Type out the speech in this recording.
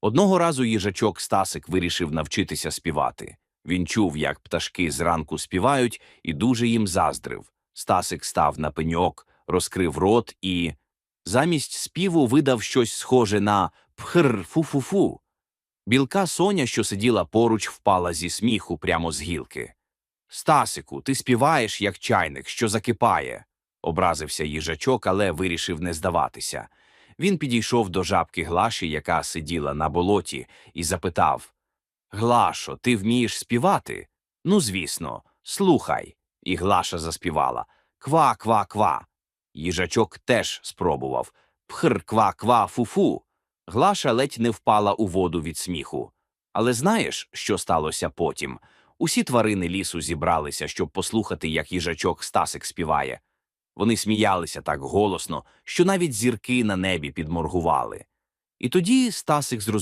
Одного разу їжачок Стасик вирішив навчитися співати. Він чув, як пташки зранку співають, і дуже їм заздрив. Стасик став на пеньок, розкрив рот і замість співу видав щось схоже на пхр фу-фу-фу. Білка Соня, що сиділа поруч, впала зі сміху прямо з гілки. Стасику, ти співаєш, як чайник, що закипає. Образився їжачок, але вирішив не здаватися. Він підійшов до жабки Глаші, яка сиділа на болоті, і запитав Глашо, ти вмієш співати? Ну, звісно, слухай. І Глаша заспівала Ква, ква, ква. Їжачок теж спробував Пхр, ква, ква, фу-фу. Глаша ледь не впала у воду від сміху. Але знаєш, що сталося потім? Усі тварини лісу зібралися, щоб послухати, як їжачок Стасик співає. Вони сміялися так голосно, що навіть зірки на небі підморгували. І тоді Стасик зрозумів,